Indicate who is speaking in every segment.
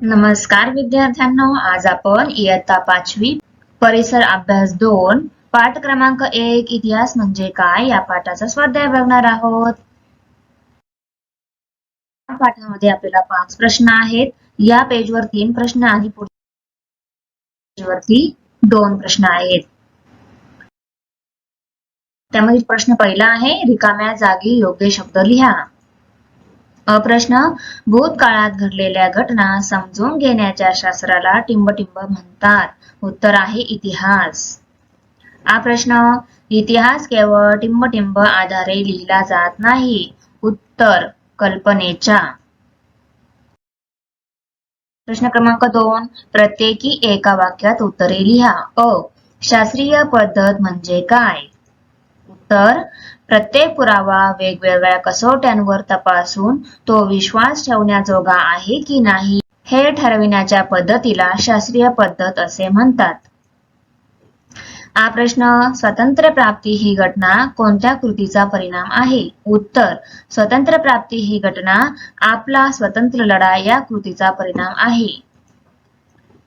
Speaker 1: नमस्कार विद्यार्थ्यांनो आज आपण इयत्ता पाचवी परिसर अभ्यास दोन पाठ क्रमांक एक इतिहास म्हणजे काय या पाठाचा स्वाध्याय बघणार आहोत. या पाठामध्ये आपल्याला पाच प्रश्न आहेत. या पेजवर तीन प्रश्न आणि पुढच्या पेजवरती दोन प्रश्न आहेत. त्यामध्ये प्रश्न पहिला आहे रिकाम्या जागी योग्य शब्द लिहा. प्रश्न भूतकाळात घडलेल्या घटना समजून घेण्याच्या शास्त्राला टिंबटिंब म्हणतात. उत्तर आहे इतिहास. हा प्रश्न इतिहास केवळ टिंबटिंब आधारे लिहिला जात नाही. उत्तर कल्पनेच्या. प्रश्न क्रमांक दोन प्रत्येकी एका वाक्यात उत्तरे लिहा. अ शास्त्रीय पद्धत म्हणजे काय? तर प्रत्येक पुरावा वेगवेगळ्या कसोट्यांवर तपासून तो विश्वास ठेवण्याजोगा आहे की नाही हे ठरविण्याच्या पद्धतीला शास्त्रीय पद्धत असे म्हणतात. हा प्रश्न स्वतंत्र प्राप्ती ही घटना कोणत्या कृतीचा परिणाम आहे? उत्तर स्वतंत्र प्राप्ती ही घटना आपला स्वतंत्र लढा या कृतीचा परिणाम आहे.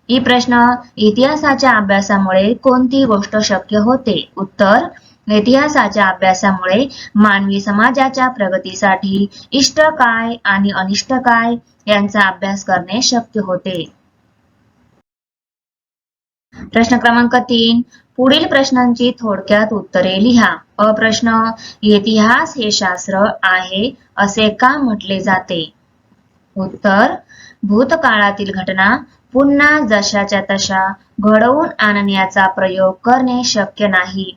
Speaker 1: ही प्रश्न इतिहासाच्या अभ्यासामुळे कोणती गोष्ट शक्य होते? उत्तर इतिहासाच्या अभ्यासामुळे मानवी समाजाच्या प्रगतीसाठी इष्ट काय आणि अनिष्ट काय यांचा अभ्यास करणे शक्य होते. प्रश्न क्रमांक तीन पुढील प्रश्नांची थोडक्यात उत्तरे लिहा. अ प्रश्न इतिहास हे शास्त्र आहे असे का म्हटले जाते? उत्तर भूतकाळातील घटना पुन्हा जशाच्या तशा घडवून आणण्याचा प्रयोग करणे शक्य नाही.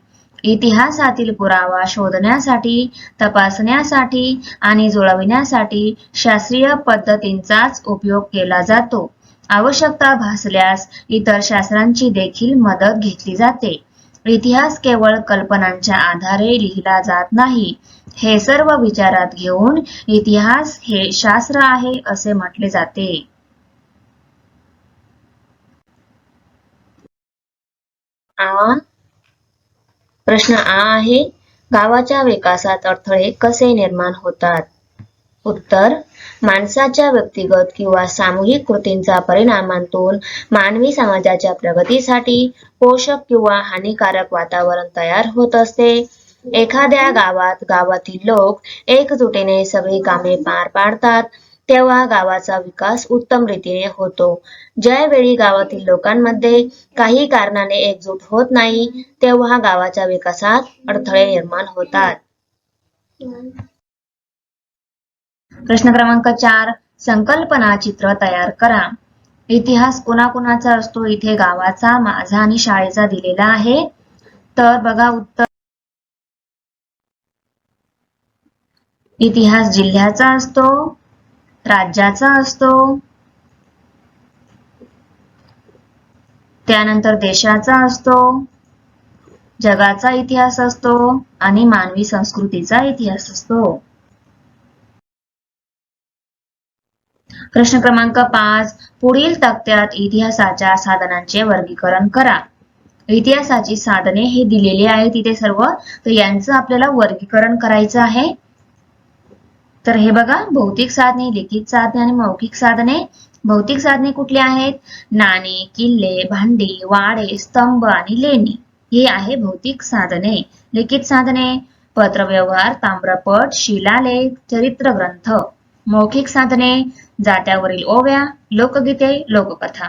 Speaker 1: इतिहासातील पुरावा शोधण्यासाठी तपासण्यासाठी आणि जुळविण्यासाठी शास्त्रीय पद्धतींचाच उपयोग केला जातो. आवश्यकता भासल्यास इतर शास्त्रांची देखील मदत घेतली जाते. इतिहास केवळ कल्पनांच्या आधारे लिहिला जात नाही. हे सर्व विचारात घेऊन इतिहास हे शास्त्र आहे असे म्हटले जाते. आ प्रश्न आ आहे गावाच्या विकासात अडथळे कसे निर्माण होतात? उत्तर माणसाच्या व्यक्तिगत किंवा सामूहिक कृतींचा परिणामांतून मानवी समाजाच्या प्रगतीसाठी पोषक किंवा हानिकारक वातावरण तयार होत असते. एखाद्या गावात गावातील लोक एकजुटीने सगळी कामे पार पाडतात. तेव्हा गावाचा विकास उत्तम रीतीने होतो. ज्यावेळी गावातील लोकांमध्ये काही कारणाने एकजूट होत नाही तेव्हा गावाच्या विकासात अडथळे निर्माण होतात. प्रश्न क्रमांक चार संकल्पना चित्र तयार करा. इतिहास कोणाकोणाचा असतो इथे गावाचा माझा आणि शाळेचा दिलेला आहे. तर बघा उत्तर. इतिहास जिल्ह्याचा असतो राज्याचा असतो. त्यानंतर देशाचा असतो. जगाचा इतिहास असतो आणि मानवी संस्कृतीचा इतिहास असतो. प्रश्न क्रमांक पाच पुढील तक्त्यात इतिहासाच्या साधनांचे वर्गीकरण करा. इतिहासाची साधने हे दिलेले आहे तिथे सर्व तर यांचं आपल्याला वर्गीकरण करायचं आहे. तर हे बघा भौतिक साधने लिखित साधने आणि मौखिक साधने. भौतिक साधने कुठली आहेत? नाणी किल्ले भांडी वाडे स्तंभ आणि लेणी. हे आहे भौतिक साधने. लिखित साधने पत्रव्यवहार ताम्रपट शिलालेख चरित्र ग्रंथ मौखिक साधने जात्यावरील ओव्या लोकगीते लोककथा.